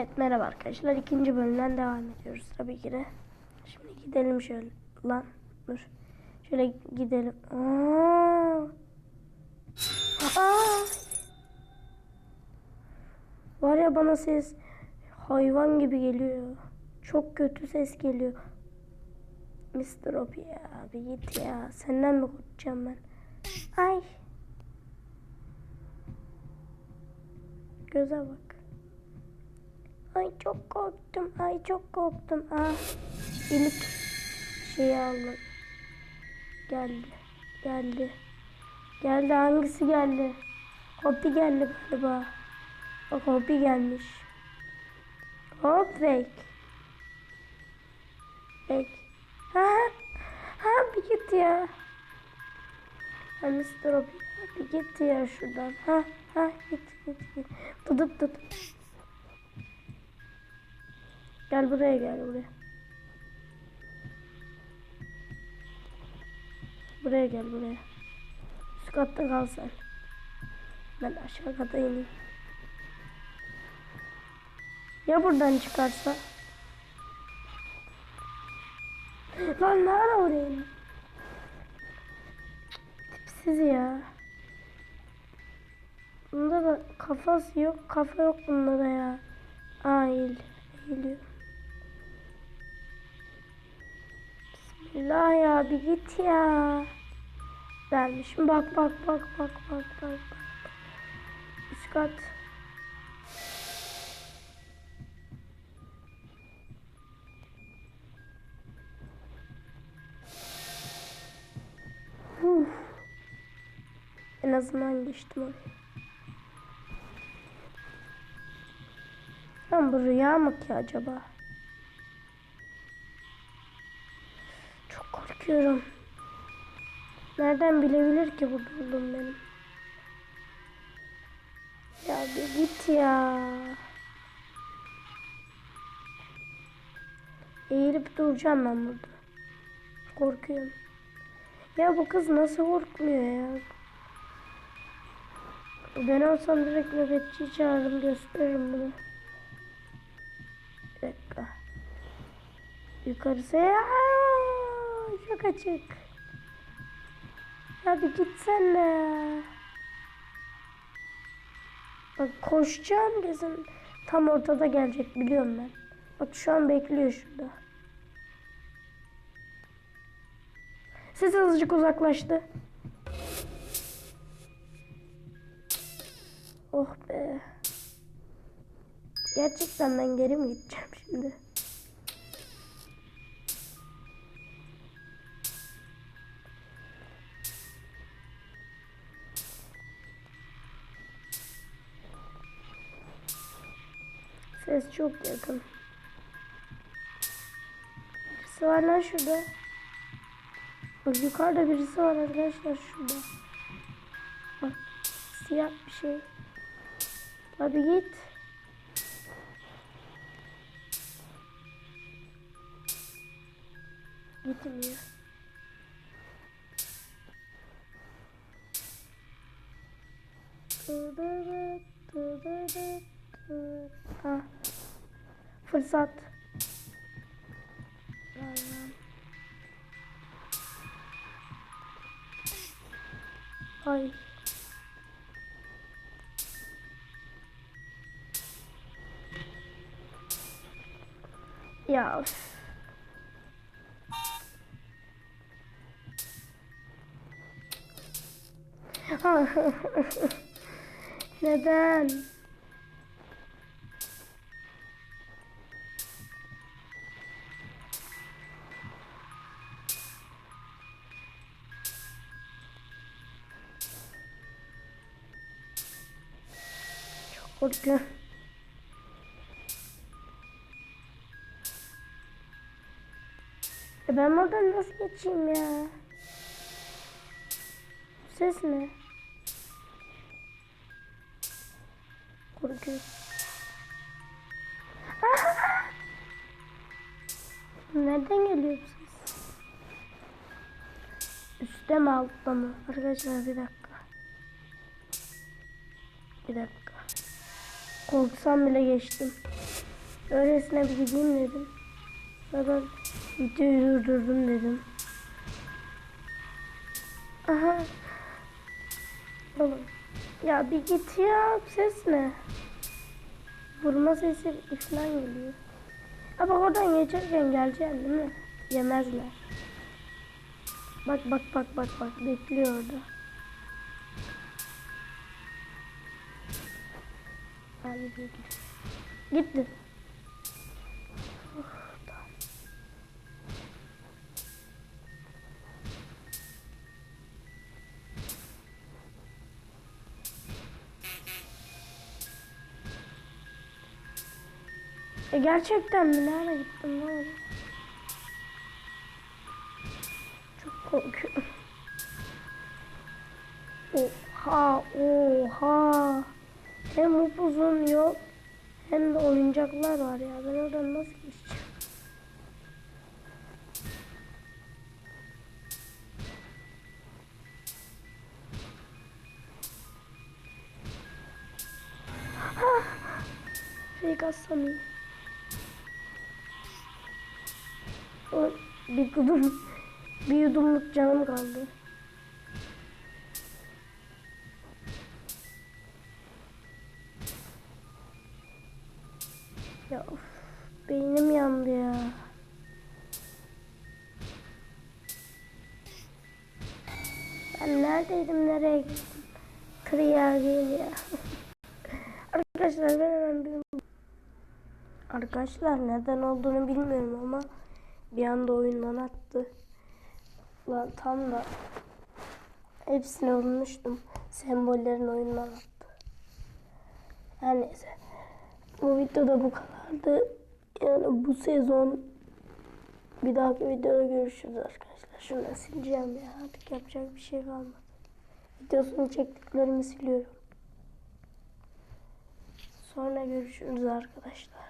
Evet merhaba arkadaşlar. ikinci bölümden devam ediyoruz tabii ki de. Şimdi gidelim şöyle. Lan dur. Şöyle gidelim. Aa. Aa. Var ya bana ses hayvan gibi geliyor. Çok kötü ses geliyor. Mr. Opi ya bir git ya. Senden mi korkacağım ben? Ay. Göze bak. Ay çok korktum. Ay çok korktum. Ah. İlk şeyi aldım. Geldi. Geldi. Geldi. Hangisi geldi? Hopi geldi galiba. Bak Hopi gelmiş. Hop fake. Fake. Ha, ha bir git ya. Ha Mr. Hopi bir git ya şuradan. Ha ha git git git. Tutup tut. Gel buraya gel buraya. Buraya gel buraya. Üst katta kal sen. Ben aşağı kata ineyim. Ya buradan çıkarsa? Lan ne ara oraya? Tipsiz ya. Bunda da kafası yok. Kafa yok bunda da ya. Aa eğil. Eğiliyor. Bismillah ya bir git ya. Vermişim. Bak bak bak bak bak bak. bak. Üst kat. Uf. En azından geçtim oraya. Lan bu rüya mı ki acaba? Çok korkuyorum. Nereden bilebilir ki burada olduğum benim? Ya bir git ya. Eğilip duracağım ben burada. Korkuyorum. Ya bu kız nasıl korkmuyor ya? Ben olsam direkt nöbetçi çağırırım gösteririm bunu. Bir dakika. Yukarısı ya çok açık. Hadi gitsene. Bak koşacağım kesin tam ortada gelecek biliyorum ben. Bak şu an bekliyor şurada. Ses azıcık uzaklaştı. Oh be. Gerçekten ben geri mi gideceğim şimdi? Ses çok yakın. Birisi var lan şurada. Bak yukarıda birisi var arkadaşlar şurada. Bak siyah bir şey. Hadi git. Gitmiyor. Ha. Fırsat. Ay. Ya. Neden? Korkuyorum. E ben buradan nasıl geçeyim ya? Ses ne? Korkuyorum. Nereden geliyor bu ses? Üstte mi altta mı? Arkadaşlar bir dakika. Bir dakika. Korksam bile geçtim. Öylesine bir gideyim dedim. Sonra videoyu durdurdum dedim. Aha. Oğlum. Ya bir git ya. Ses ne? Vurma sesi falan geliyor. Ha bak oradan geçerken geleceksin değil mi? Yemezler. Bak bak bak bak bak bekliyor orada. Gidiyor. Gitti. Tamam. E gerçekten mi? Nereye gittim? Ne oldu? Çok korkuyorum. Oha, oha. Hem upuzun yol hem de oyuncaklar var ya. Ben oradan nasıl geçeceğim? Ah! Fake atsam iyi. Bir yudum, bir yudumluk canım kaldı. Ya of, beynim yandı ya. Ben neredeydim, nereye gittim? Kırıya ya. Arkadaşlar ben hemen bir... Arkadaşlar neden olduğunu bilmiyorum ama bir anda oyundan attı. Lan tam da hepsini unutmuştum. Sembollerin oyundan attı. Her neyse. Bu videoda bu kadardı. Yani bu sezon bir dahaki videoda görüşürüz arkadaşlar. Şunu sileceğim ya. Artık yapacak bir şey kalmadı. Videosunu çektiklerimi siliyorum. Sonra görüşürüz arkadaşlar.